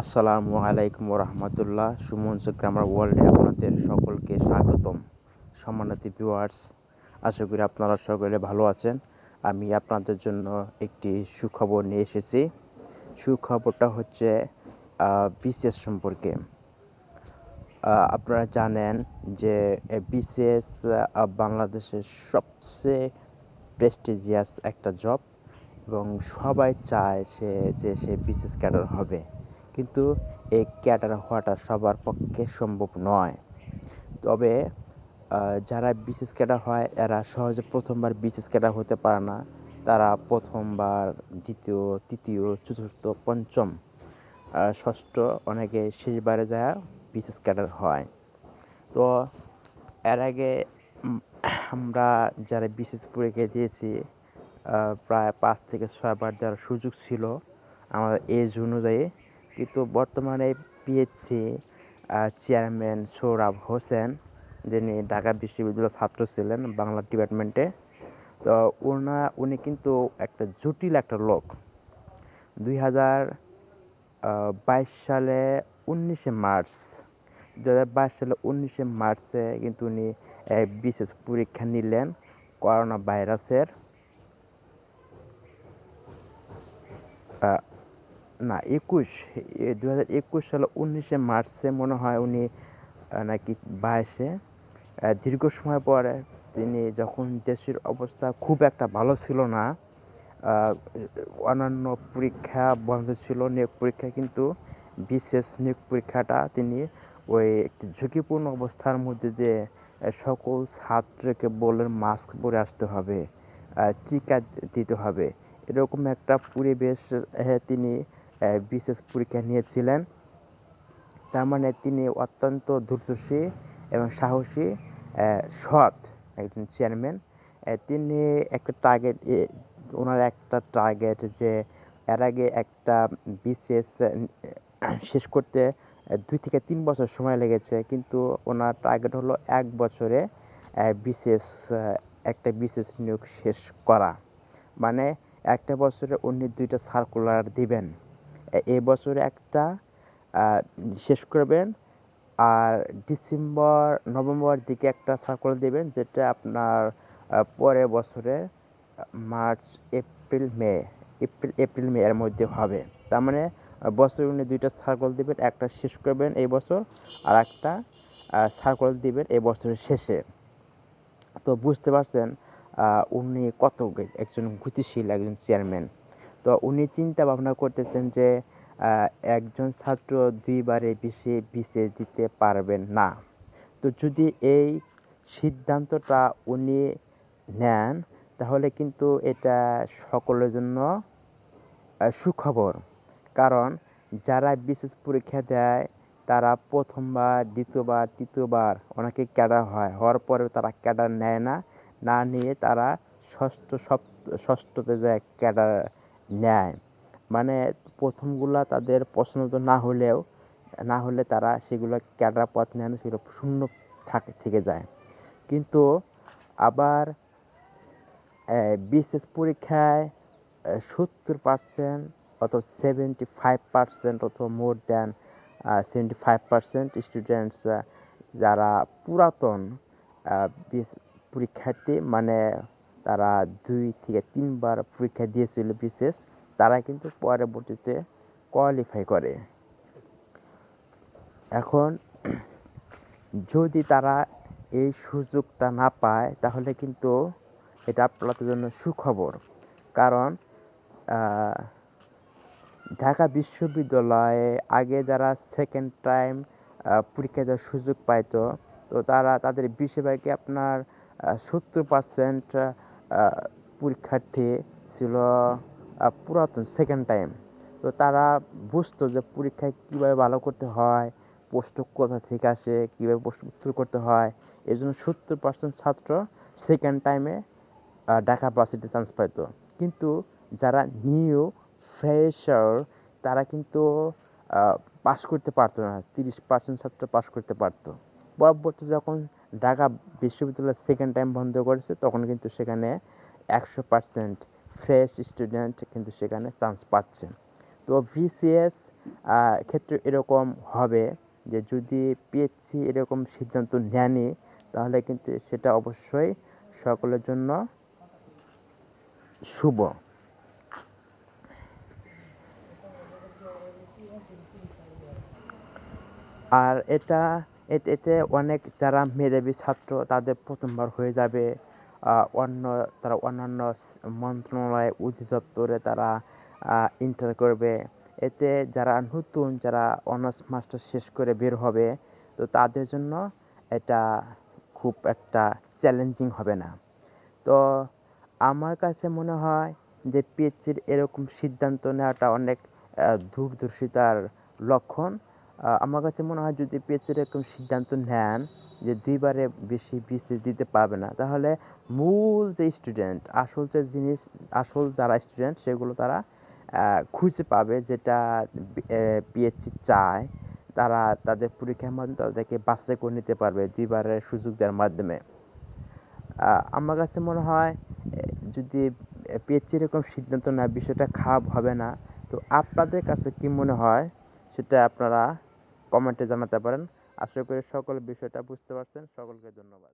আসসালামু আলাইকুম রহমতুল্লাহ সুমন গ্রামার ওয়ার্ল্ডে আপনাদের সকলকে স্বাগতম। সম্মানিত ভিউয়ার্স আশা করি আপনারা সকলে ভালো আছেন। আমি আপনাদের জন্য একটি সুখবর নিয়ে এসেছি। সুখবরটা হচ্ছে বিসিএস সম্পর্কে। আপনারা জানেন যে বিসিএস বাংলাদেশের সবচেয়ে প্রেস্টিজিয়াস একটা জব এবং সবাই চায় সে, যে সে বিসিএস ক্যাডার হবে। কিন্তু এই ক্যাডার হওয়াটা সবার পক্ষে সম্ভব নয়। তবে যারা বিসিএস ক্যাডার হয়, এরা সহজে প্রথমবার বিসিএস ক্যাডার হতে পারে না। তারা প্রথমবার, দ্বিতীয়, তৃতীয়, চতুর্থ, পঞ্চম ষষ্ঠ, অনেকে শেষবারে যায় বিসিএস ক্যাডার হয়। তো, এর আগে আমরা যারা বিসিএস পরীক্ষা দিয়েছি প্রায় পাঁচ থেকে ছয়বার যারা সুযোগ ছিল। আমাদের এজ অনুযায়ী কিন্তু বর্তমানে পিএইচসি চেয়ারম্যান সোহরাব হোসেন, যিনি ঢাকা বিশ্ববিদ্যালয়ের ছাত্র ছিলেন বাংলা ডিপার্টমেন্টে তো ওনা উনি কিন্তু একটা জটিল একটা লোক। দুই হাজার বাইশ সালে উনিশে মার্চ দু হাজার বাইশ সালে উনিশে মার্চে কিন্তু উনি বিশেষ পরীক্ষা নিলেন করোনা ভাইরাসের না, একুশ দু হাজার একুশ সালে উনিশে মার্চে মনে হয় উনি নাকি বাইশে দীর্ঘ সময় পরে তিনি যখন দেশের অবস্থা খুব একটা ভালো ছিল না অন্যান্য পরীক্ষা বন্ধ ছিল, নিয়োগ পরীক্ষা, কিন্তু বিশেষ নিয়োগ পরীক্ষাটা তিনি ওই একটি ঝুঁকিপূর্ণ অবস্থার মধ্যে যে সকল ছাত্রকে বললেন মাস্ক পরে আসতে হবে টিকা দিতে হবে, এরকম একটা পরিবেশ তিনি বিশেষ পরীক্ষা নিয়েছিলেন। তার মানে তিনি অত্যন্ত ধূর্তশী এবং সাহসী সৎ একজন চেয়ারম্যান। তিনি একটা টার্গেট ওনার একটা টার্গেট যে এর আগে একটা বিশেষ শেষ করতে দুই থেকে তিন বছর সময় লেগেছে, কিন্তু ওনার টার্গেট হলো এক বছরে বিশেষ একটা বিশেষ নিয়োগ শেষ করা। মানে একটা বছরে উনি দুইটা সার্কুলার দিবেন। এ বছরে একটা শেষ করবেন। আর ডিসেম্বর, নভেম্বর দিকে একটা সার্কুলার দেবেন, যেটা আপনার পরের বছরে March, April, May, April April, May এর মধ্যে হবে। তার মানে বছরে উনি দুইটা সার্কুল দিবেন, একটা শেষ করবেন এই বছর, আর একটা সার্কুল দিবেন এই বছরের শেষে। তো বুঝতে পারছেন উনি কত একজন গতিশীল, একজন চেয়ারম্যান তো উনি চিন্তা ভাবনা করতেছেন যে একজন ছাত্র দুইবারে বিশে বিশে দিতে পারবেন না। তো যদি এই সিদ্ধান্তটা উনি নেন, তাহলে কিন্তু এটা সকলের জন্য সুখবর। কারণ যারা বিশেষ পরীক্ষা দেয়, তারা প্রথমবার, দ্বিতীয়বার, তৃতীয়বার অনেকে ক্যাডার হয়। হওয়ার পরেও তারা ক্যাডার নেয় না। না নিয়ে তারা ষষ্ঠ, সপ্ত, ষষ্ঠতে যায় ক্যাডার নেয়। মানে প্রথমগুলা তাদের পছন্দ না হলেও, না হলে তারা সেগুলো ক্যাডার পথ নেন, সেগুলো শূন্য থাকে, থেকে যায়। কিন্তু আবার বিশেষ পরীক্ষায় সত্তর পার্সেন্ট অথবা সেভেন্টি ফাইভ পার্সেন্ট অথবা more than seventy five percent students যারা পুরাতন পরীক্ষার্থী মানে তারা দুই থেকে তিনবার পরীক্ষা দিয়েছিল বিশেষ তারা কিন্তু পরবর্তীতে কোয়ালিফাই করে। এখন যদি তারা এই সুযোগটা না পায়, তাহলে কিন্তু এটা আপনাদের জন্য সুখবর। কারণ ঢাকা বিশ্ববিদ্যালয়ে আগে যারা সেকেন্ড টাইম পরীক্ষা দেওয়ার সুযোগ পাইতো, তো তারা তাদের বেশিরভাগই আপনার সত্তর পার্সেন্ট পরীক্ষার্থী ছিল পুরাতন সেকেন্ড টাইম তো তারা বুঝতো যে পরীক্ষায় কীভাবে ভালো করতে হয়, প্রশ্ন কোথা থেকে আসে, কীভাবে প্রশ্ন উত্তর করতে হয়। এই জন্য সত্তর পার্সেন্ট ছাত্র সেকেন্ড টাইমে ঢাকা ভার্সিটি চান্স পাইতো। কিন্তু যারা নিউ ফ্রেশার তারা কিন্তু পাস করতে পারতো না। তিরিশ পার্সেন্ট ছাত্র পাস করতে পারতো। পরবর্তী যখন ঢাকা বিশ্ববিদ্যালয় সেকেন্ড টাইম বন্ধ করেছে তখন কিন্তু সেখানে একশো পার্সেন্ট ফ্রেশ স্টুডেন্ট কিন্তু সেখানে চান্স পাচ্ছে। তো বিসিএস আহ, ক্ষেত্রে এরকম হবে যে যদি পিএইচসি এরকম সিদ্ধান্ত নেয়নি তাহলে কিন্তু সেটা অবশ্যই সকলের জন্য শুভ। আর এটা এতে অনেক যারা মেধাবী ছাত্র, তাদের প্রথমবার হয়ে যাবে। অন্য তারা অন্যান্য মন্ত্রণালয় অধিদপ্তরে তারা ইন্টার করবে। এতে যারা নতুন, যারা অনার্স মাস্টার শেষ করে বের হবে, তো তাদের জন্য এটা খুব একটা চ্যালেঞ্জিং হবে না। তো আমার কাছে মনে হয় যে পিএইচডির এরকম সিদ্ধান্ত নেওয়াটা অনেক দূরদর্শিতার লক্ষণ। আমার কাছে মনে হয় যদি পিএইচডির এরকম সিদ্ধান্ত নেন যে দুইবারে বেশি বিসিএস দিতে পারবে না, তাহলে মূল যে স্টুডেন্ট আসল যে জিনিস, আসল যারা স্টুডেন্ট সেগুলো তারা খুঁজে পাবে যেটা পিএইচডি চায়। তারা তাদের পরীক্ষার মাধ্যমে তাদেরকে বাছাই করে নিতে পারবে দুইবারের সুযোগ দেওয়ার মাধ্যমে। আমার কাছে মনে হয় যদি পিএইচসি এরকম সিদ্ধান্ত নেয় বিষয়টা খারাপ হবে না, তো আপনাদের কাছে কি মনে হয়? সেটা আপনারা কমেন্টে জানাতে পারেন। আশা করি সকল বিষয়টা বুঝতে পারছেন। সকলকে ধন্যবাদ।